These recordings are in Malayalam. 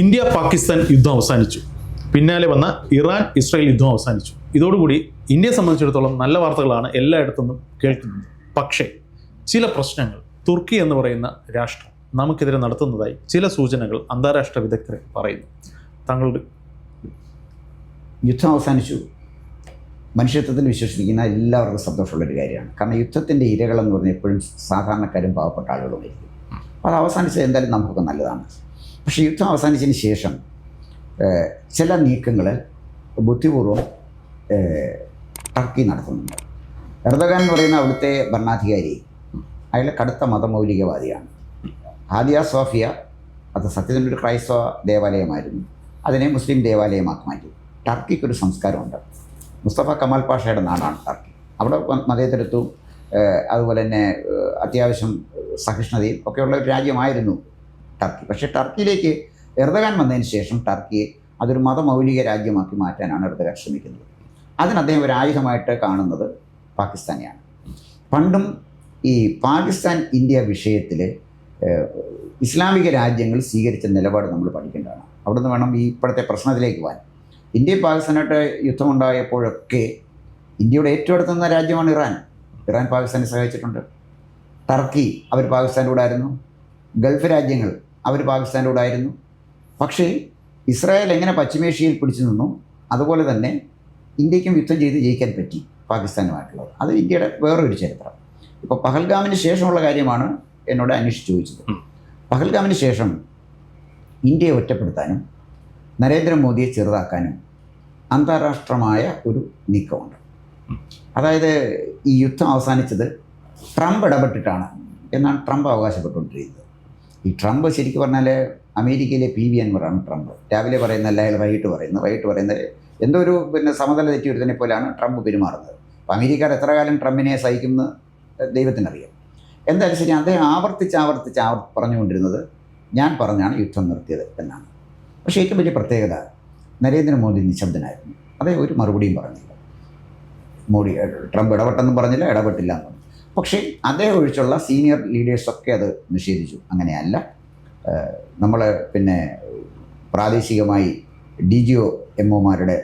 ഇന്ത്യ പാകിസ്ഥാൻ യുദ്ധം അവസാനിച്ചു. പിന്നാലെ വന്ന ഇറാൻ ഇസ്രായേൽ യുദ്ധം അവസാനിച്ചു. ഇതോടുകൂടി ഇന്ത്യയെ സംബന്ധിച്ചിടത്തോളം നല്ല വാർത്തകളാണ് എല്ലായിടത്തുനിന്നും കേൾക്കുന്നത് പക്ഷേ ചില പ്രശ്നങ്ങൾ തുർക്കി എന്ന് പറയുന്ന രാഷ്ട്രം നമുക്കെതിരെ നടത്തുന്നതായി ചില സൂചനകൾ അന്താരാഷ്ട്ര വിദഗ്ധരെ പറയുന്നു. താങ്കളുടെ യുദ്ധം അവസാനിച്ചു. മനുഷ്യത്വത്തിൽ വിശ്വസിക്കുന്ന എല്ലാവർക്കും സന്തോഷമുള്ളൊരു കാര്യമാണ്. കാരണം യുദ്ധത്തിന്റെ ഇരകളെന്ന് പറഞ്ഞാൽ എപ്പോഴും സാധാരണക്കാരും പാവപ്പെട്ട ആളുകളുമായിരിക്കും. അത് അവസാനിച്ചത് എന്തായാലും നമുക്കൊക്കെ നല്ലതാണ്. പക്ഷേ യുദ്ധം അവസാനിച്ചതിന് ശേഷം ചില നീക്കങ്ങൾ ബുദ്ധിപൂർവം ടർക്കി നടത്തുന്നുണ്ട്. എർദഗാൻ എന്ന് പറയുന്ന അവിടുത്തെ ഭരണാധികാരി അയാൾ കടുത്ത മതമൗലികവാദിയാണ്. ഹാദിയ സോഫിയ അത് സത്യത്തിന്റെ ഒരു ക്രൈസ്തവ ദേവാലയമായിരുന്നു. അതിനെ മുസ്ലിം ദേവാലയമാക്കി മാറ്റി. ടർക്കിക്കൊരു സംസ്കാരമുണ്ട്. മുസ്തഫ കമാൽ പാഷയുടെ നാടാണ് ടർക്കി. അവിടെ മതേതരത്വവും അതുപോലെ തന്നെ അത്യാവശ്യം സഹിഷ്ണുതയും ഒക്കെയുള്ള ഒരു രാജ്യമായിരുന്നു ടർക്കി. പക്ഷേ ടർക്കിയിലേക്ക് എർദഗാൻ വന്നതിന് ശേഷം ടർക്കിയെ അതൊരു മതമൗലിക രാജ്യമാക്കി മാറ്റാനാണ് എർദഗാൻ ശ്രമിക്കുന്നത്. അതിന് അദ്ദേഹം ഒരു ആയുധമായിട്ട് കാണുന്നത് പാകിസ്ഥാനെയാണ്. പണ്ടും ഈ പാകിസ്ഥാൻ ഇന്ത്യ വിഷയത്തിൽ ഇസ്ലാമിക രാജ്യങ്ങൾ സ്വീകരിച്ച നിലപാട് നമ്മൾ പഠിക്കേണ്ടതാണ്. അവിടെ നിന്ന് വേണം ഈ ഇപ്പോഴത്തെ പ്രശ്നത്തിലേക്ക് പോകാൻ. ഇന്ത്യയും പാകിസ്ഥാനായിട്ട് യുദ്ധമുണ്ടായപ്പോഴൊക്കെ ഇന്ത്യയുടെ ഏറ്റവും അടുത്ത് നിന്ന രാജ്യമാണ് ഇറാൻ. ഇറാൻ പാകിസ്ഥാനെ സഹായിച്ചിട്ടുണ്ട്. ടർക്കി അവർ പാകിസ്ഥാന്റെ കൂടെ ആയിരുന്നു. ഗൾഫ് രാജ്യങ്ങൾ അവർ പാകിസ്ഥാന്റെ പക്ഷേ ഇസ്രായേൽ എങ്ങനെ പശ്ചിമേഷ്യയിൽ പിടിച്ചു നിന്നു അതുപോലെ തന്നെ ഇന്ത്യക്കും യുദ്ധം ചെയ്ത് ജയിക്കാൻ പറ്റി പാകിസ്ഥാനുമായിട്ടുള്ളത്. അത് ഇന്ത്യയുടെ വേറൊരു ചരിത്രം. ഇപ്പോൾ പഹൽഗാമിന് ശേഷമുള്ള കാര്യമാണ് എന്നോട് അന്വേഷിച്ച് ചോദിച്ചത്. പഹൽഗാമിന് ശേഷം ഇന്ത്യയെ ഒറ്റപ്പെടുത്താനും നരേന്ദ്രമോദിയെ ചെറുതാക്കാനും അന്താരാഷ്ട്രമായ ഒരു നീക്കമുണ്ട്. അതായത് ഈ യുദ്ധം അവസാനിച്ചത് ട്രംപ് ഇടപെട്ടിട്ടാണ് എന്നാണ് ട്രംപ് അവകാശപ്പെട്ടുകൊണ്ടിരിക്കുന്നത്. ഈ ട്രംപ് ശരിക്കും പറഞ്ഞാൽ അമേരിക്കയിലെ പി വി അൻവറാണ് ട്രംപ്. രാവിലെ പറയുന്നതല്ല അയാൾ വൈകിട്ട് പറയുന്നത് വൈകിട്ട് പറയുന്നത് എന്തോ ഒരു പിന്നെ സമതല തെറ്റിയൊരുത്തനെ പോലെയാണ് ട്രംപ് പെരുമാറുന്നത്. അപ്പോൾ അമേരിക്കയുടെ എത്ര കാലം ട്രംപിനെ സഹിക്കുമെന്ന് ദൈവത്തിനറിയാം. എന്തായാലും ശരി അദ്ദേഹം ആവർത്തിച്ച് ആവർത്തിച്ച് ആവർ പറഞ്ഞുകൊണ്ടിരുന്നത് ഞാൻ പറഞ്ഞാണ് യുദ്ധം നിർത്തിയത് എന്നാണ്. പക്ഷേ ഏറ്റവും വലിയ പ്രത്യേകത നരേന്ദ്രമോദി നിശബ്ദനായിരുന്നു. അതേ ഒരു മറുപടിയും പറഞ്ഞില്ല. മോഡി ട്രംപ് ഇടപെട്ടെന്നും പറഞ്ഞില്ല ഇടപെട്ടില്ല എന്ന് പക്ഷേ അദ്ദേഹം ഒഴിച്ചുള്ള സീനിയർ ലീഡേഴ്സൊക്കെ അത് നിഷേധിച്ചു. അങ്ങനെയല്ല. നമ്മൾ പിന്നെ പ്രാദേശികമായി ഡി ജി ഒ എം ഒമാരുടെ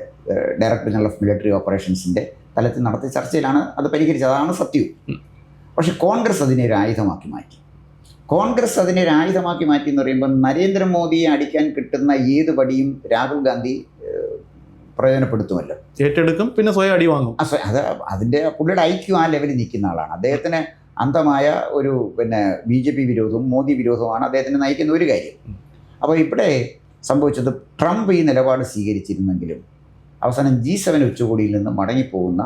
ഡയറക്ടർ ജനറൽ ഓഫ് മിലിറ്ററി ഓപ്പറേഷൻസിന്റെ തലത്തിൽ നടത്തിയ ചർച്ചയിലാണ് അത് പരിഹരിച്ചത്. അതാണ് സത്യവും പക്ഷേ കോൺഗ്രസ് അതിനെ ഒരു ആയുധമാക്കി മാറ്റി. കോൺഗ്രസ് അതിനെ ഒരു ആയുധമാക്കി മാറ്റി എന്ന് പറയുമ്പോൾ നരേന്ദ്രമോദിയെ അടിക്കാൻ കിട്ടുന്ന ഏത് പടിയും രാഹുൽ ഗാന്ധി പ്രയോജനപ്പെടുത്തുമല്ലോ. ഏറ്റെടുക്കും പിന്നെ സ്വയം അടി വാങ്ങും. അത് അതിന്റെ പുള്ളിയുടെ ഐക്യു ആ ലെവലിൽ നിൽക്കുന്ന ആളാണ്. അദ്ദേഹത്തിന് അന്തമായ ഒരു പിന്നെ ബി ജെ പി വിരോധവും മോദി വിരോധവുമാണ് അദ്ദേഹത്തിന് നയിക്കുന്ന ഒരു കാര്യം. അപ്പോൾ ഇവിടെ സംഭവിച്ചത് ട്രംപ് ഈ നിലപാട് സ്വീകരിച്ചിരുന്നെങ്കിലും അവസാനം ജി സെവൻ ഉച്ചകോടിയിൽ നിന്ന് മടങ്ങിപ്പോകുന്ന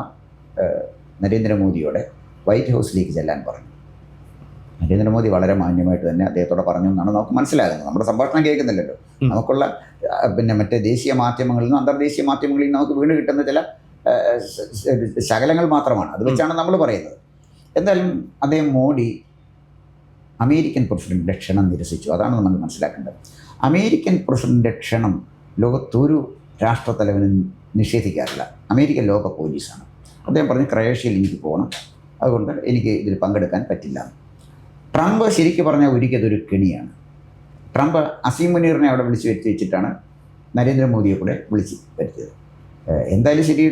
നരേന്ദ്രമോദിയോടെ വൈറ്റ് ഹൗസിലേക്ക് ചെല്ലാൻ പറഞ്ഞു. നരേന്ദ്രമോദി വളരെ മാന്യമായിട്ട് തന്നെ അദ്ദേഹത്തോടെ പറഞ്ഞു എന്നാണ് നമുക്ക് മനസ്സിലാകുന്നത്. നമ്മുടെ സംഭാഷണം കേൾക്കുന്നില്ലല്ലോ. നമുക്കുള്ള പിന്നെ മറ്റേ ദേശീയ മാധ്യമങ്ങളിൽ നിന്നും അന്തർദേശീയ മാധ്യമങ്ങളിൽ നിന്നും നമുക്ക് വീണ് കിട്ടുന്ന ചില ശകലങ്ങൾ മാത്രമാണ്. അത് വെച്ചാണ് നമ്മൾ പറയുന്നത്. എന്തായാലും അദ്ദേഹം മോഡി അമേരിക്കൻ പ്രസിഡന്റിന്റെ ക്ഷണം നിരസിച്ചു. അതാണ് നമ്മൾ മനസ്സിലാക്കേണ്ടത്. അമേരിക്കൻ പ്രസിഡന്റിന്റെ ക്ഷണം ലോകത്തൊരു രാഷ്ട്രത്തലവനും നിഷേധിക്കാറില്ല. അമേരിക്കൻ ലോക പോലീസാണ്. അദ്ദേഹം പറഞ്ഞു ക്രൊയേഷ്യയിൽ എനിക്ക് പോകണം. അതുകൊണ്ട് എനിക്ക് ഇതിൽ പങ്കെടുക്കാൻ പറ്റില്ല. ട്രംപ് ശരിക്കും പറഞ്ഞാൽ ഒരിക്കലും ഒരു കെണിയാണ്. ട്രംപ് അസീം മുനീറിനെ അവിടെ വിളിച്ച് വരുത്തി വെച്ചിട്ടാണ് നരേന്ദ്രമോദിയെ കൂടെ വിളിച്ച് വരുത്തിയത്. എന്തായാലും ശരി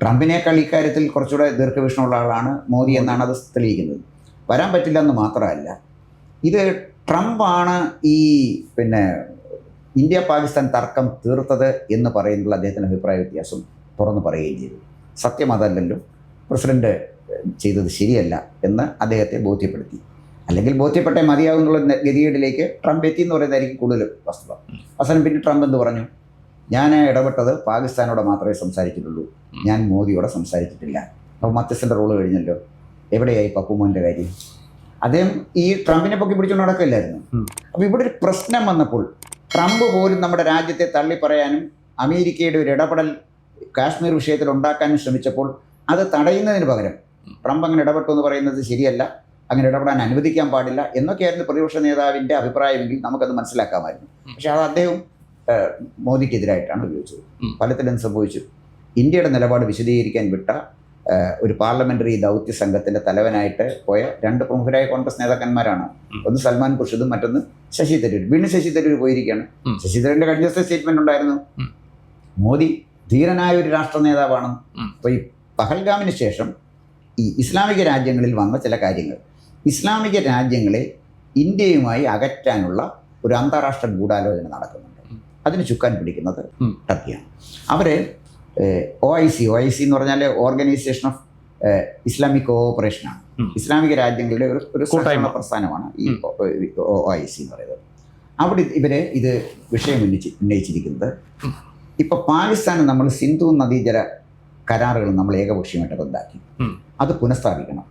ട്രംപിനേക്കാൾ ഇക്കാര്യത്തിൽ കുറച്ചുകൂടെ ദീർഘവീക്ഷണമുള്ള ആളാണ് മോദി എന്നാണ് അത് തെളിയിക്കുന്നത്. വരാൻ പറ്റില്ല എന്ന് മാത്രമല്ല ഇത് ട്രംപാണ് ഈ പിന്നെ ഇന്ത്യ പാകിസ്ഥാൻ തർക്കം തീർത്തത് എന്ന് പറയുന്നുള്ള അദ്ദേഹത്തിന്റെ അഭിപ്രായ വ്യത്യാസം തുറന്നു പറയുകയും ചെയ്തു. സത്യം അതല്ലല്ലോ പ്രസിഡന്റ് ചെയ്തത് ശരിയല്ല എന്ന് അദ്ദേഹത്തെ ബോധ്യപ്പെടുത്തി. അല്ലെങ്കിൽ ബോധ്യപ്പെട്ടേ മതിയാകും എന്നുള്ള ഗതികേടിലേക്ക് ട്രംപ് എത്തി എന്ന് പറയുന്നതായിരിക്കും കൂടുതൽ വസ്തുത അവസാനം പിന്നെ ട്രംപ് എന്ന് പറഞ്ഞു? ഞാൻ ഇടപെട്ടത് പാകിസ്ഥാനോട് മാത്രമേ സംസാരിച്ചിട്ടുള്ളൂ. ഞാൻ മോദിയോടെ സംസാരിച്ചിട്ടില്ല. അപ്പോൾ മധ്യസ്ഥന്റെ റോൾ കഴിഞ്ഞല്ലോ. എവിടെയായി പപ്പുമോന്റെ കാര്യം? അദ്ദേഹം ഈ ട്രംപിനെ പൊക്കി പിടിച്ചുകൊണ്ട് നടക്കില്ലായിരുന്നു. അപ്പോൾ ഇവിടെ ഒരു പ്രശ്നം വന്നപ്പോൾ ട്രംപ് പോലും നമ്മുടെ രാജ്യത്തെ തള്ളി പറയാനും അമേരിക്കയുടെ ഒരു ഇടപെടൽ കാശ്മീർ വിഷയത്തിൽ ഉണ്ടാക്കാനും ശ്രമിച്ചപ്പോൾ അത് തടയുന്നതിന് പകരം ട്രംപ് അങ്ങനെ ഇടപെട്ടു എന്ന് പറയുന്നത് ശരിയല്ല. അങ്ങനെ ഇടപെടാൻ അനുവദിക്കാൻ പാടില്ല എന്നൊക്കെയായിരുന്നു പ്രതിപക്ഷ നേതാവിന്റെ അഭിപ്രായമെങ്കിൽ നമുക്കത് മനസ്സിലാക്കാമായിരുന്നു. പക്ഷെ അത് അദ്ദേഹം മോദിക്കെതിരായിട്ടാണ് ഉപയോഗിച്ചത്. ഉം. സംഭവിച്ചു. ഇന്ത്യയുടെ നിലപാട് വിശദീകരിക്കാൻ വിട്ട ഒരു പാർലമെന്ററി ദൗത്യ സംഘത്തിന്റെ തലവനായിട്ട് പോയ രണ്ട് പ്രമുഖരായ കോൺഗ്രസ് നേതാക്കന്മാരാണ്. ഒന്ന് സൽമാൻ ഖുർഷിദും മറ്റൊന്ന് ശശി തരൂർ വീണ്ടും ശശി തരൂർ പോയിരിക്കുകയാണ്. ശശി തരൂരിന്റെ കഴിഞ്ഞ ദിവസത്തെ സ്റ്റേറ്റ്മെന്റ് ഉണ്ടായിരുന്നു. മോദി ധീരനായ ഒരു രാഷ്ട്ര നേതാവാണ് അപ്പോൾ ഈ പഹൽഗാമിന് ശേഷം ഈ ഇസ്ലാമിക രാജ്യങ്ങളിൽ വന്ന ചില കാര്യങ്ങൾ. ഇസ്ലാമിക രാജ്യങ്ങളെ ഇന്ത്യയുമായി അകറ്റാനുള്ള ഒരു അന്താരാഷ്ട്ര ഗൂഢാലോചന നടക്കുന്നുണ്ട്. അതിന് ചുക്കാൻ പിടിക്കുന്നത്. ടർക്കിയാണ് അവർ O I C O I C എന്ന് പറഞ്ഞാൽ ഓർഗനൈസേഷൻ ഓഫ് ഇസ്ലാമിക് കോഓപ്പറേഷനാണ്. ഇസ്ലാമിക രാജ്യങ്ങളുടെ ഒരു ഒരു കൂട്ടായ്മ. പ്രസ്ഥാനമാണ് ഈ. ഒ ഐ സി എന്ന് പറയുന്നത് അവിടെ ഇവർ ഇത് വിഷയം ഉന്നയിച്ച് ഉന്നയിച്ചിരിക്കുന്നത്. ഇപ്പൊ പാകിസ്ഥാന് നമ്മൾ സിന്ധു നദീജല കരാറുകൾ നമ്മൾ ഏകപക്ഷീയമായിട്ട് റദ്ദാക്കി. അത് പുനഃസ്ഥാപിക്കണം.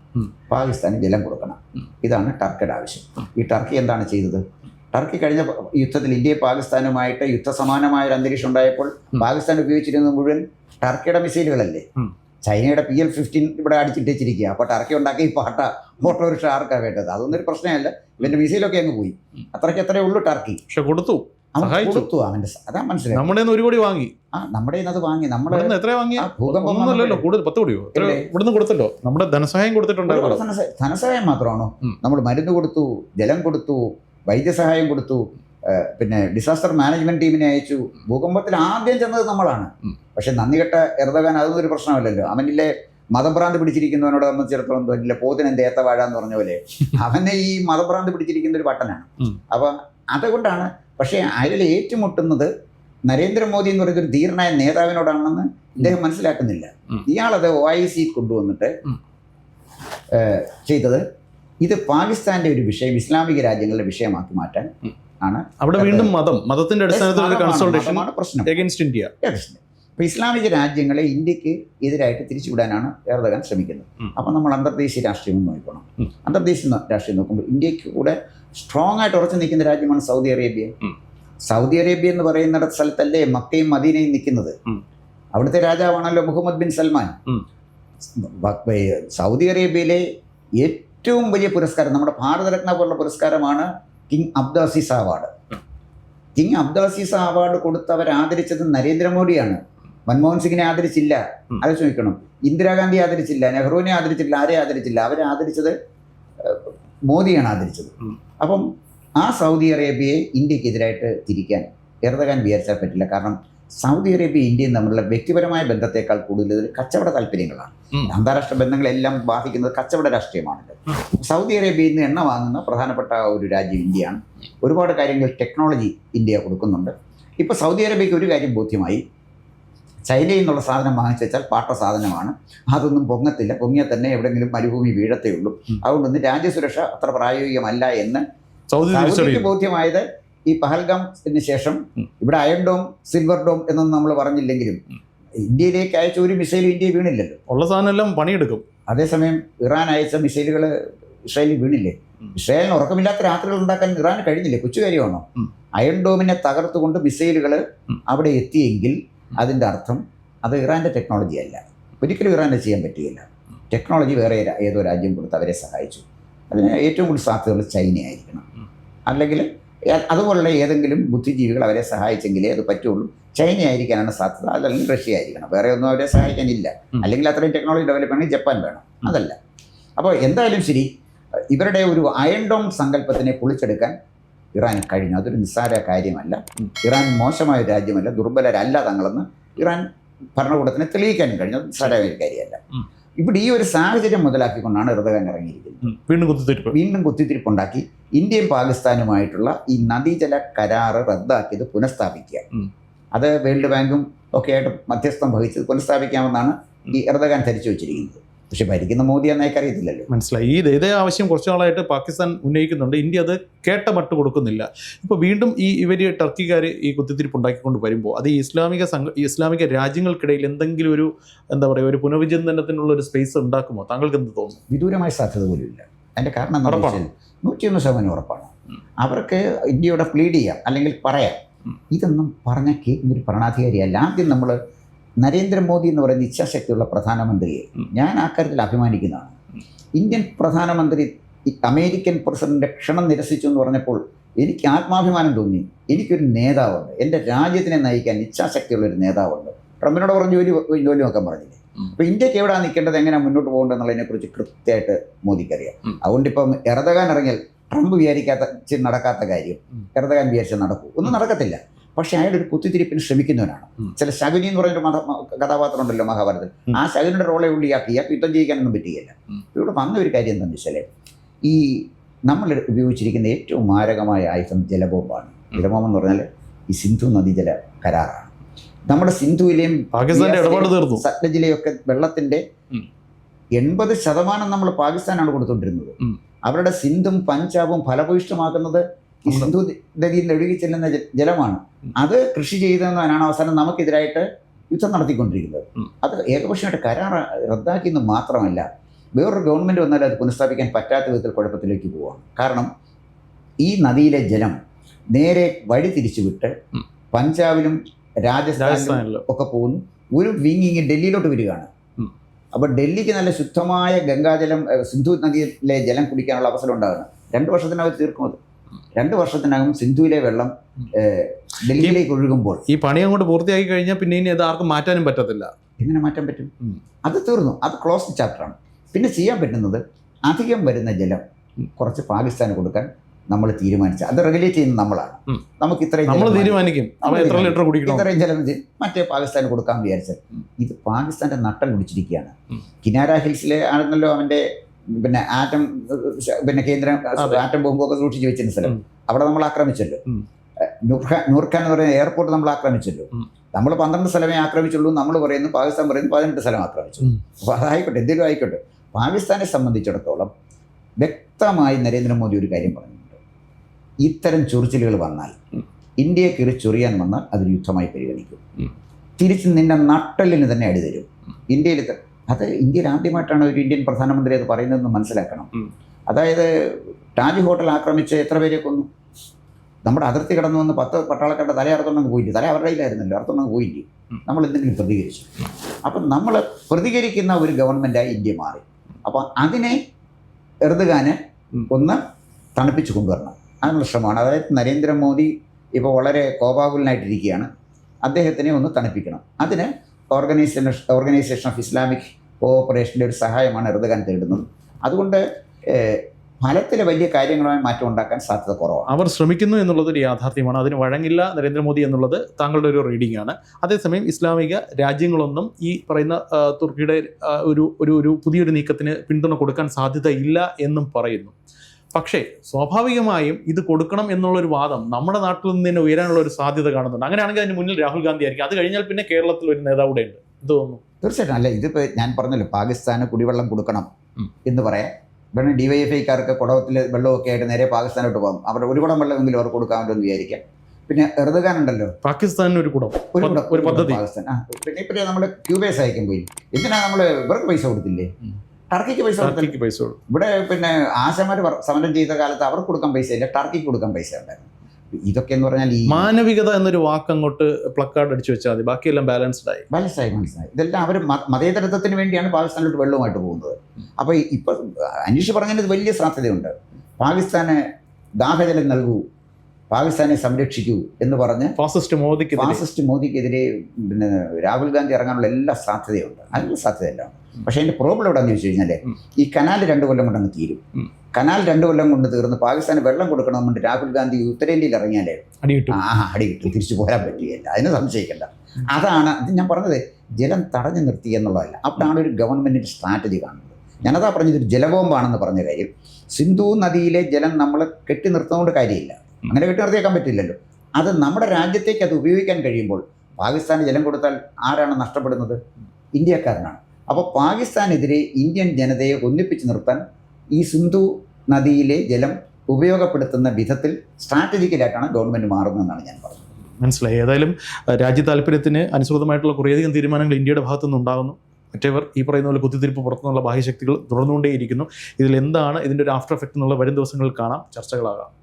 പാകിസ്ഥാന് ജലം കൊടുക്കണം. ഇതാണ് ടർക്കിയുടെ ആവശ്യം. ഈ ടർക്കി എന്താണ് ചെയ്തത്? ടർക്കി കഴിഞ്ഞ യുദ്ധത്തിൽ ഇന്ത്യയും പാകിസ്ഥാനുമായിട്ട് യുദ്ധസമാനമായ ഒരു അന്തരീക്ഷം ഉണ്ടായപ്പോൾ. പാകിസ്ഥാൻ ഉപയോഗിച്ചിരുന്നത് മുഴുവൻ ടർക്കിയുടെ മിസൈലുകളല്ലേ? ചൈനയുടെ പി എൽ ഫിഫ്റ്റീൻ ഇവിടെ അടിച്ചിട്ടിരിക്കുക അപ്പോൾ ടർക്കി ഉണ്ടാക്കി ഈ പാട്ട ഓട്ടോറിക്ഷ ആർക്കാണ് വേണ്ടത്? അതൊന്നും ഒരു പ്രശ്നമല്ല. ഇവന്റെ മിസൈലൊക്കെ അങ്ങ് പോയി. അത്രയ്ക്ക് അത്രയേ ഉള്ളൂ ടർക്കി. പക്ഷെ കൊടുത്തു. അവൻ കൊടുത്തു അവന്റെ അതാ മനസ്സിലായി നമ്മുടെ ഒരു കോടി വാങ്ങി. ആ നമ്മുടെ അത് വാങ്ങി. നമ്മുടെ എത്ര വാങ്ങി ആ ഭൂകമ്പം ഒന്നുമല്ലല്ലോ കൂടുതൽ പത്ത് കോടിയോ? ഇവിടുന്ന് കൊടുത്തല്ലോ. നമ്മുടെ ധനസഹായം കൊടുത്തിട്ടുണ്ടായിരുന്നു. ധനസഹായം മാത്രമാണോ? നമ്മൾ മരുന്ന് കൊടുത്തു ജലം കൊടുത്തു വൈദ്യസഹായം കൊടുത്തു പിന്നെ ഡിസാസ്റ്റർ മാനേജ്മെന്റ് ടീമിനെ അയച്ചു. ഭൂകമ്പത്തിൽ ആദ്യം ചെന്നത് നമ്മളാണ്. പക്ഷെ നന്ദി കെട്ട എർദഗാൻ അതൊന്നും ഒരു പ്രശ്നമല്ലല്ലോ. അവനിലെ മതഭ്രാന്ത് പിടിച്ചിരിക്കുന്നവനോട് സംബന്ധിച്ചിടത്തോളം തോന്നില്ല. പോത്തിന് തേത്ത വാഴ എന്ന് പറഞ്ഞ പോലെ. അവനെ ഈ മതഭ്രാന്ത് പിടിച്ചിരിക്കുന്ന ഒരു പട്ടനാണ്. അപ്പൊ അതുകൊണ്ടാണ് പക്ഷേ അതിൽ ഏറ്റുമുട്ടുന്നത് നരേന്ദ്രമോദി എന്ന് പറയുന്ന ഒരു ധീരനായ നേതാവിനോടാണെന്ന് ഇദ്ദേഹം മനസ്സിലാക്കുന്നില്ല. ഇയാളത് ഒ ഐ സി കൊണ്ടുവന്നിട്ട് ചെയ്തത് ഇത് പാകിസ്ഥാന്റെ ഒരു വിഷയം ഇസ്ലാമിക രാജ്യങ്ങളുടെ വിഷയമാക്കി മാറ്റാൻ ആണ് അവിടെ വീണ്ടും മതം മതത്തിന്റെ അടിസ്ഥാനത്തിൽ പ്രശ്നം. India Yes. അപ്പൊ ഇസ്ലാമിക രാജ്യങ്ങളെ ഇന്ത്യയ്ക്ക് എതിരായിട്ട് തിരിച്ചുവിടാനാണ് എർദഗാൻ ശ്രമിക്കുന്നത്. അപ്പോൾ നമ്മൾ അന്തർദേശീയ രാഷ്ട്രീയം നോക്കണം അന്തർദേശീയ രാഷ്ട്രീയം നോക്കുമ്പോൾ ഇന്ത്യയ്ക്ക് കൂടെ സ്ട്രോങ് ആയിട്ട് ഉറച്ചു നിൽക്കുന്ന രാജ്യമാണ് സൗദി അറേബ്യ. സൗദി അറേബ്യ എന്ന് പറയുന്ന സ്ഥലത്തല്ലേ മക്കയും മദീനയും നിൽക്കുന്നത്? അവിടുത്തെ രാജാവാണല്ലോ മുഹമ്മദ് ബിൻ സൽമാൻ. സൗദി അറേബ്യയിലെ ഏറ്റവും വലിയ പുരസ്കാരം നമ്മുടെ ഭാരതരത്ന പോലുള്ള പുരസ്കാരമാണ് King Abdulaziz award. King Abdulaziz award കൊടുത്തവർ ആദരിച്ചത് നരേന്ദ്രമോദിയാണ്. മൻമോഹൻ സിംഗിനെ ആദരിച്ചില്ല. ചോദിക്കണം ഇന്ദിരാഗാന്ധി ആദരിച്ചില്ല നെഹ്റുവിനെ ആദരിച്ചില്ല ആരെ ആദരിച്ചില്ല? അവരെ ആദരിച്ചത് മോദിയാണ് ആദരിച്ചത്. അപ്പം ആ സൗദി അറേബ്യയെ ഇന്ത്യക്കെതിരായിട്ട് തിരിക്കാൻ എർദഗാൻ വിചാരിച്ചാൽ പറ്റില്ല. കാരണം സൗദി അറേബ്യ ഇന്ത്യയും തമ്മിലുള്ള വ്യക്തിപരമായ ബന്ധത്തെക്കാൾ കൂടുതൽ ഇതിൽ കച്ചവട താല്പര്യങ്ങളാണ്. അന്താരാഷ്ട്ര ബന്ധങ്ങളെല്ലാം ബാധിക്കുന്നത് കച്ചവട രാഷ്ട്രീയമാണല്ലോ സൗദി അറേബ്യയിൽ നിന്ന് എണ്ണ വാങ്ങുന്ന പ്രധാനപ്പെട്ട ഒരു രാജ്യം ഇന്ത്യയാണ്. ഒരുപാട് കാര്യങ്ങൾ ടെക്നോളജി ഇന്ത്യ കൊടുക്കുന്നുണ്ട്. ഇപ്പോൾ സൗദി അറേബ്യക്ക് ഒരു കാര്യം ബോധ്യമായി. ചൈനയിൽ നിന്നുള്ള സാധനം വാങ്ങിച്ചു വെച്ചാൽ പാട്ട സാധനമാണ്. അതൊന്നും പൊങ്ങത്തില്ല. പൊങ്ങിയാൽ തന്നെ എവിടെയെങ്കിലും മരുഭൂമി വീഴത്തേ ഉള്ളൂ. ഉം. അതുകൊണ്ടൊന്ന് രാജ്യസുരക്ഷ അത്ര പ്രായോഗികമല്ല എന്ന് സൗദി സൗദിക്ക് ബോധ്യമായത് ഈ പഹൽഗാമിന് ശേഷം ഇവിടെ അയൺ ഡോം സിൽവർ ഡോം എന്നൊന്നും നമ്മൾ പറഞ്ഞില്ലെങ്കിലും. ഇന്ത്യയിലേക്ക് അയച്ച ഒരു മിസൈലും ഇന്ത്യ വീണില്ലല്ലോ. ഉള്ള സാധനം പണിയെടുക്കും. അതേസമയം ഇറാൻ അയച്ച മിസൈലുകൾ ഇസ്രായേലിൽ വീണില്ലേ. ഇസ്രായേലിന് ഉറക്കമില്ലാത്ത രാത്രികൾ ഉണ്ടാക്കാൻ ഇറാൻ കഴിഞ്ഞില്ലേ? കൊച്ചു കാര്യമാണോ? അയൺ ഡോമിനെ തകർത്തുകൊണ്ട് മിസൈലുകൾ. അവിടെ എത്തിയെങ്കിൽ അതിന്റെ അർത്ഥം അത് ഇറാന്റെ ടെക്നോളജി അല്ല. ഒരിക്കലും ഇറാന്റെ ചെയ്യാൻ പറ്റുകയില്ല ടെക്നോളജി വേറെ ഏതോ രാജ്യം കൊടുത്ത് അവരെ സഹായിച്ചു. അതിന് ഏറ്റവും കൂടുതൽ സാധ്യതകൾ ചൈനയായിരിക്കണം. അല്ലെങ്കിൽ അതുപോലുള്ള ഏതെങ്കിലും ബുദ്ധിജീവികൾ അവരെ സഹായിച്ചെങ്കിലേ അത് പറ്റുള്ളൂ. ചൈന ആയിരിക്കാനാണ് സാധ്യത. അതല്ലെങ്കിൽ റഷ്യ ആയിരിക്കണം വേറെ ഒന്നും അവരെ സഹായിക്കാനില്ല. അല്ലെങ്കിൽ അത്രയും ടെക്നോളജി ഡെവലപ്പ് ചെയ്യണമെങ്കിൽ ജപ്പാൻ വേണം. അതല്ല. അപ്പോൾ എന്തായാലും ശരി ഇവരുടെ ഒരു അയൺ ഡോം സങ്കല്പത്തിനെ പൊളിച്ചെടുക്കാൻ ഇറാൻ കഴിഞ്ഞു. അതൊരു നിസ്സാര കാര്യമല്ല. ഇറാൻ മോശമായ രാജ്യമല്ല. ദുർബലരല്ല തങ്ങളെന്ന് ഇറാൻ ഭരണകൂടത്തിന് തെളിയിക്കാനും കഴിഞ്ഞു. അത് നിസ്സാരമായ ഒരു കാര്യമല്ല. ഇവിടെ ഈ ഒരു സാഹചര്യം മുതലാക്കിക്കൊണ്ടാണ് എർദഗാൻ ഇറങ്ങിയിരിക്കുന്നത്. വീണ്ടും കുത്തിത്തിരിപ്പ്. വീണ്ടും കുത്തിത്തിരിപ്പുണ്ടാക്കി. ഇന്ത്യയും പാകിസ്ഥാനുമായിട്ടുള്ള ഈ നദീജല കരാറ് റദ്ദാക്കിയത് പുനഃസ്ഥാപിക്കുക. അത് വേൾഡ് ബാങ്കും ഒക്കെ ആയിട്ട് മധ്യസ്ഥം വഹിച്ചത് പുനഃസ്ഥാപിക്കാമെന്നാണ് ഈ എർദഗാൻ ധരിച്ചു വെച്ചിരിക്കുന്നത്. പക്ഷെ ഭരിക്കുന്ന മോദി എന്നേക്ക് അറിയത്തില്ലല്ലോ. മനസ്സിലായി. ഈ ഇതേ ആവശ്യം കുറച്ചു നാളായിട്ട് പാകിസ്ഥാൻ ഉന്നയിക്കുന്നുണ്ട്. ഇന്ത്യ അത് കേട്ട മട്ട് കൊടുക്കുന്നില്ല. ഇപ്പോൾ വീണ്ടും ഈ ഇവർ ടർക്കിക്കാർ ഈ കുത്തിത്തിരിപ്പ് ഉണ്ടാക്കിക്കൊണ്ട് വരുമ്പോൾ അത് ഈ ഇസ്ലാമിക സംഘ ഇസ്ലാമിക രാജ്യങ്ങൾക്കിടയിൽ എന്തെങ്കിലും ഒരു എന്താ പറയുക ഒരു പുനർവിചിന്തനത്തിനുള്ള ഒരു സ്പേസ് ഉണ്ടാക്കുമോ? താങ്കൾക്ക് എന്ത് തോന്നുന്നു? വിദൂരമായ സാധ്യത പോലും ഇല്ല അതിന്റെ കാരണം ഉറപ്പാണ്? നൂറ്റിയൊന്ന് ശതമാനം ഉറപ്പാണ്. അവർക്ക് ഇന്ത്യയോടെ പ്ലീഡ് ചെയ്യാം അല്ലെങ്കിൽ പറയാം. ഇതൊന്നും പറഞ്ഞ കേൾക്കുന്ന ഒരു ഭരണാധികാരിയല്ല. ആദ്യം നമ്മൾ നരേന്ദ്രമോദി എന്ന് പറയുന്ന ഇച്ഛാശക്തിയുള്ള പ്രധാനമന്ത്രിയെ ഞാൻ ആ കാര്യത്തിൽ അഭിമാനിക്കുന്നതാണ്. ഇന്ത്യൻ പ്രധാനമന്ത്രി അമേരിക്കൻ പ്രസിഡന്റിന്റെ ക്ഷണം നിരസിച്ചു എന്ന് പറഞ്ഞപ്പോൾ എനിക്ക് ആത്മാഭിമാനം തോന്നി. എനിക്കൊരു നേതാവുണ്ട്. എന്റെ രാജ്യത്തിനെ നയിക്കാൻ ഇച്ഛാശക്തിയുള്ള ഒരു നേതാവുണ്ട്. ട്രംപിനോട് പറഞ്ഞ ജോലി ജോലി നോക്കാൻ പറഞ്ഞില്ലേ? അപ്പോൾ ഇന്ത്യയ്ക്ക് എവിടെ നിൽക്കേണ്ടത്? എങ്ങനെ മുന്നോട്ട് പോകേണ്ടത് എന്നുള്ളതിനെക്കുറിച്ച് കൃത്യമായിട്ട് മോദിക്കറിയാം. അതുകൊണ്ട് ഇപ്പം എറദകാൻ ഇറങ്ങിയാൽ ട്രംപ് വിചാരിക്കാത്ത നടക്കാത്ത കാര്യം ഇറതകാൻ വിചാരിച്ചാൽ നടക്കൂ. ഒന്നും നടക്കത്തില്ല. പക്ഷേ അയാൾ ഒരു കുത്തിത്തിരിപ്പിന് ശ്രമിക്കുന്നവനാണ്. ചില ശകുനി എന്ന് പറഞ്ഞൊരു മത കഥാപാത്രം ഉണ്ടല്ലോ മഹാഭാരതത്തിൽ. ആ ശകുനിയുടെ റോളെ ഉള്ളി ഇയാൾക്ക് യുദ്ധം ചെയ്യിക്കാനൊന്നും പറ്റുകയില്ല. ഇവിടെ വന്ന ഒരു കാര്യം എന്താണെന്ന് വെച്ചാൽ ഈ നമ്മൾ ഉപയോഗിച്ചിരിക്കുന്ന ഏറ്റവും മാരകമായ ആയുധം ജലബോംബാണ്. ജലബോംബ് എന്ന് പറഞ്ഞാൽ ഈ സിന്ധു നദീജല കരാറാണ്. നമ്മുടെ സിന്ധുവിലെയും തീർന്നു. സത്ലജിലെയൊക്കെ വെള്ളത്തിന്റെ. എൺപത് ശതമാനം നമ്മൾ പാകിസ്ഥാനാണ് കൊടുത്തുകൊണ്ടിരുന്നത് ഉം. അവരുടെ സിന്ധും പഞ്ചാബും ഫലഭൂയിഷ്ടമാക്കുന്നത് ഈ സിന്ധു നദിയിൽ ഒഴുകി ചെല്ലുന്ന ജലമാണ്. അത് കൃഷി ചെയ്തെന്നാണ് അവസാനം നമുക്കെതിരായിട്ട് യുദ്ധം നടത്തിക്കൊണ്ടിരിക്കുന്നത്. അത് ഏകപക്ഷമായിട്ട് കരാർ റദ്ദാക്കിയെന്ന് മാത്രമല്ല വേറൊരു ഗവൺമെന്റ് വന്നാൽ അത് പുനഃസ്ഥാപിക്കാൻ പറ്റാത്ത വിധത്തിൽ കുഴപ്പത്തിലേക്ക് പോവാം കാരണം ഈ നദിയിലെ ജലം നേരെ വഴി തിരിച്ചുവിട്ട്. പഞ്ചാബിലും രാജസ്ഥാനിലും ഒക്കെ പോകുന്നു. ഒരു വിങ് ഇങ്ങ് ഡൽഹിയിലോട്ട് വരികയാണ്. അപ്പൊ അപ്പോൾ ഡൽഹിക്ക് നല്ല ശുദ്ധമായ ഗംഗാജലം സിന്ധു നദിയിലെ ജലം കുടിക്കാനുള്ള അവസരം ഉണ്ടാകുന്നു. രണ്ട് വർഷത്തിനകത്ത് തീർക്കും അത്. രണ്ട് വർഷത്തിനകം സിന്ധുവിലെ വെള്ളം ഡൽഹിയിലേക്ക് ഒഴുകുമ്പോൾ ഈ പണി അങ്ങോട്ട് പൂർത്തിയാക്കി കഴിഞ്ഞാൽ പിന്നെ ഇനി അത് ആർക്കും മാറ്റാനും പറ്റത്തില്ല. എങ്ങനെ മാറ്റാൻ പറ്റും? അത് തീർന്നു. അത് ക്ലോസ് ചാപ്റ്ററാണ് പിന്നെ ചെയ്യാൻ പറ്റുന്നത് അധികം വരുന്ന ജലം കുറച്ച് പാകിസ്ഥാന് കൊടുക്കാൻ നമ്മൾ തീരുമാനിച്ച അത് റെഗുലേറ്റ് ചെയ്യുന്നത് നമ്മളാണ്. നമുക്ക് ഇത്രയും നമ്മൾ തീരുമാനിക്കും. എത്ര ലിറ്റർ കുടിക്കണം? ഇത്രയും ജലം മറ്റേ പാകിസ്ഥാന് കൊടുക്കാൻ വിചാരിച്ചത് ഇത് പാകിസ്ഥാന്റെ നട്ടം പിടിച്ചിരിക്കുകയാണ് ഉം. കിനാര ഹിൽസിലെ ആണെന്നല്ലോ അവന്റെ പിന്നെ ആറ്റം പിന്നെ കേന്ദ്രം. ആറ്റം ബോംബൊക്കെ സൂക്ഷിച്ച് വെച്ചിരുന്ന സ്ഥലം. അവിടെ നമ്മൾ ആക്രമിച്ചല്ലോ. നൂർഖാൻ എന്ന് പറയുന്ന എയർപോർട്ട് നമ്മൾ ആക്രമിച്ചല്ലോ നമ്മൾ പന്ത്രണ്ട് സ്ഥലമേ ആക്രമിച്ചുള്ളൂ നമ്മൾ പറയുന്നു പാകിസ്ഥാൻ പറയുന്നു പതിനെട്ട് സ്ഥലം ആക്രമിച്ചു. അപ്പോൾ അതായിക്കോട്ടെ എന്തെങ്കിലും ആയിക്കോട്ടെ പാകിസ്ഥാനെ സംബന്ധിച്ചിടത്തോളം വ്യക്തമായി നരേന്ദ്രമോദി ഒരു കാര്യം പറഞ്ഞിട്ടുണ്ട് ഇത്തരം ചൊറിച്ചിലുകൾ വന്നാൽ. ഇന്ത്യയെ കയറി ചൊറിയാൻ വന്നാൽ അതൊരു യുദ്ധമായി പരിഗണിക്കും. തിരിച്ച് നിന്റെ നട്ടലിന് തന്നെ അടിതരും. ഇന്ത്യയിൽ അത് ഇന്ത്യയിൽ ആദ്യമായിട്ടാണ് ഒരു ഇന്ത്യൻ പ്രധാനമന്ത്രി അത് പറയുന്നതെന്ന് മനസ്സിലാക്കണം. അതായത് താജ് ഹോട്ടൽ ആക്രമിച്ച് എത്ര പേരെ കൊന്നു? നമ്മുടെ അതിർത്തി കടന്നു വന്ന് പത്ത് പട്ടാളക്കാരുടെ തല അറുത്തുണ്ടെങ്കിൽ പോയില്ല? തല അവരുടെ കയ്യിലായിരുന്നല്ലോ അറുത്തുണ്ടെങ്കിൽ പോയില്ലേ. നമ്മൾ എന്തെങ്കിലും പ്രതികരിച്ചു. അപ്പം നമ്മൾ പ്രതികരിക്കുന്ന ഒരു ഗവൺമെന്റായി ഇന്ത്യ മാറി. അപ്പം അതിനെ എറുതുകാന് ഒന്ന് തണുപ്പിച്ച് കൊണ്ടുവരണം. അതിനുള്ള ശ്രമമാണ്. അതായത് നരേന്ദ്രമോദി ഇപ്പോൾ വളരെ കോപാകുലനായിട്ടിരിക്കുകയാണ്. അദ്ദേഹത്തിനെ ഒന്ന് തണുപ്പിക്കണം. അതിന് ഓർഗനൈസേഷൻ ഓർഗനൈസേഷൻ ഓഫ് ഇസ്ലാമിക് കോഓപ്പറേഷന്റെ ഒരു സഹായമാണ് എറുതുകാൻ തേടുന്നത്. അതുകൊണ്ട് ഫലത്തിൽ വലിയ കാര്യങ്ങളുമായി മാറ്റം ഉണ്ടാക്കാൻ സാധ്യത കുറവാണ്. അവർ ശ്രമിക്കുന്നു എന്നുള്ളത് ഒരു യാഥാർത്ഥ്യമാണ്. അതിന് വഴങ്ങില്ല നരേന്ദ്രമോദി എന്നുള്ളത് താങ്കളുടെ ഒരു റീഡിംഗ് ആണ്. അതേസമയം ഇസ്ലാമിക രാജ്യങ്ങളൊന്നും ഈ പറയുന്ന തുർക്കിയുടെ ഒരു ഒരു പുതിയൊരു നീക്കത്തിന് പിന്തുണ കൊടുക്കാൻ സാധ്യത ഇല്ല എന്നും പറയുന്നു. പക്ഷേ സ്വാഭാവികമായും ഇത് കൊടുക്കണം എന്നുള്ളൊരു വാദം നമ്മുടെ നാട്ടിൽ നിന്ന് തന്നെ ഉയരാനുള്ള ഒരു സാധ്യത കാണുന്നുണ്ട്. അങ്ങനെയാണെങ്കിൽ അതിന് മുന്നിൽ രാഹുൽ ഗാന്ധി ആയിരിക്കും. അത് കഴിഞ്ഞാൽ പിന്നെ കേരളത്തിൽ ഒരു നേതാവ് കൂടെ ഉണ്ട്. ഇത് തോന്നുന്നു? തീർച്ചയായിട്ടും. അല്ല ഇതിപ്പോൾ ഞാൻ പറഞ്ഞല്ലോ പാകിസ്ഥാന് കുടിവെള്ളം കൊടുക്കണം എന്ന് പറയാം. വേണം ഡി വൈ എഫ് ഐക്കാർക്ക് കുടവത്തിൽ വെള്ളമൊക്കെ ആയിട്ട് നേരെ പാകിസ്ഥാനോട്ട് പോകും. അവരുടെ ഒരു കുടം വെള്ളമെങ്കിലും അവർക്ക് കൊടുക്കാമല്ലോ എന്ന് വിചാരിക്കാം. പിന്നെ എറുതുകാൻ ഉണ്ടല്ലോ. പാകിസ്ഥാനിന് ഒരു കുടം. ഒരു കുടം. ഒരു പദ്ധതി. പാകിസ്ഥാൻ. ആ പിന്നെ ഇപ്പം നമ്മൾ ക്യൂബേസ് അയക്കാൻ പോയി എന്തിനാ നമ്മൾ ഇവർക്ക് പൈസ കൊടുത്തില്ലേ. ടർക്കിക്ക് പൈസ കൊടുത്തു ടർക്കിക്ക് പൈസ ഇവിടെ പിന്നെ ആശമാർ സമരം ചെയ്ത കാലത്ത് അവർക്ക് കൊടുക്കാൻ പൈസ ഇല്ല. ടർക്കിക്ക് കൊടുക്കാൻ പൈസ ഉണ്ടായിരുന്നു. ഇതൊക്കെ എന്ന് പറഞ്ഞാൽ ഈ മാനവികത എന്നൊരു വാക്ക് അങ്ങോട്ട് പ്ലക്കാർഡ് അടിച്ചു വെച്ചാൽ മതി. ബാക്കിയെല്ലാം ബാലൻസ്ഡ് ആയി. ബാലൻസ് ആയി മനസ്സിലായി ഇതെല്ലാം അവർ മതേതരത്വത്തിന് വേണ്ടിയാണ് പാകിസ്ഥാനിലോട്ട് വെള്ളവുമായിട്ട് പോകുന്നത്. അപ്പോൾ ഇപ്പോൾ അനീഷ് പറഞ്ഞതിന് വലിയ സാധ്യതയുണ്ട്. പാകിസ്ഥാന് ദാഹജലം നൽകൂ. പാകിസ്ഥാനെ സംരക്ഷിക്കൂ എന്ന് പറഞ്ഞ് ഫാസിസ്റ്റ് മോദിക്ക് ഫാസിസ്റ്റ് മോദിക്കെതിരെ പിന്നെ രാഹുൽ ഗാന്ധി ഇറങ്ങാനുള്ള എല്ലാ സാധ്യതയുണ്ട്. അതിനുള്ള സാധ്യതയല്ല. പക്ഷേ അതിന്റെ പ്രോബ്ലം എവിടെയാണെന്ന് ചോദിച്ചു കഴിഞ്ഞാൽ ഈ കനാൽ രണ്ട് കൊല്ലം കൊണ്ടങ്ങ് തീരും. കനാൽ രണ്ട് കൊല്ലം കൊണ്ട് തീർന്ന് പാകിസ്ഥാന് വെള്ളം കൊടുക്കണം കൊണ്ട് രാഹുൽ ഗാന്ധി ഉത്തരേന്ത്യയിൽ ഇറങ്ങിയാലേ അടിയിട്ടു ആ അടി കിട്ടും. തിരിച്ചു പോരാൻ പറ്റുകയില്ല. അതിനെ സംശയിക്കണ്ട. അതാണ് അത് ഞാൻ പറഞ്ഞത് ജലം തടഞ്ഞു നിർത്തി എന്നുള്ളതല്ല. അപ്പോഴാണ് ഒരു ഗവൺമെന്റിന്റെ സ്ട്രാറ്റജി കാണുന്നത്. ഞാനതാ പറഞ്ഞത് ഒരു ജലബോംബാണെന്ന് പറഞ്ഞ കാര്യം. സിന്ധു നദിയിലെ ജലം നമ്മൾ കെട്ടി നിർത്തുന്നതുകൊണ്ട് കാര്യമില്ല. അങ്ങനെ കെട്ടി പറ്റില്ലല്ലോ. അത് നമ്മുടെ രാജ്യത്തേക്ക് അത് ഉപയോഗിക്കാൻ കഴിയുമ്പോൾ പാകിസ്ഥാന് ജലം കൊടുത്താൽ ആരാണ് നഷ്ടപ്പെടുന്നത്? ഇന്ത്യക്കാരനാണ്. അപ്പോൾ പാകിസ്ഥാനെതിരെ ഇന്ത്യൻ ജനതയെ ഒന്നിപ്പിച്ച് നിർത്താൻ ഈ സിന്ധു നദിയിലെ ജലം ഉപയോഗപ്പെടുത്തുന്ന വിധത്തിൽ സ്ട്രാറ്റജിക്കലായിട്ടാണ് ഗവൺമെന്റ് മാറുന്നതെന്നാണ് ഞാൻ പറഞ്ഞത്. മനസ്സിലായി. ഏതായാലും രാജ്യ താല്പര്യത്തിന് അനുസൃതമായിട്ടുള്ള കുറേയധികം തീരുമാനങ്ങൾ ഇന്ത്യയുടെ ഭാഗത്തുനിന്ന് ഉണ്ടാകുന്നു. മറ്റേവർ ഈ പറയുന്ന പോലെ കുത്തിത്തിരിപ്പ് പുറത്തുനിന്നുള്ള ബാഹ്യശക്തികൾ തുടർന്നുകൊണ്ടേയിരിക്കുന്നു ഇതിൽ എന്താണ് ഇതിന്റെ ഒരു ആഫ്റ്റർ എഫക്റ്റ് എന്നുള്ള വരും ദിവസങ്ങളിൽ കാണാം. ചർച്ചകളാകാം.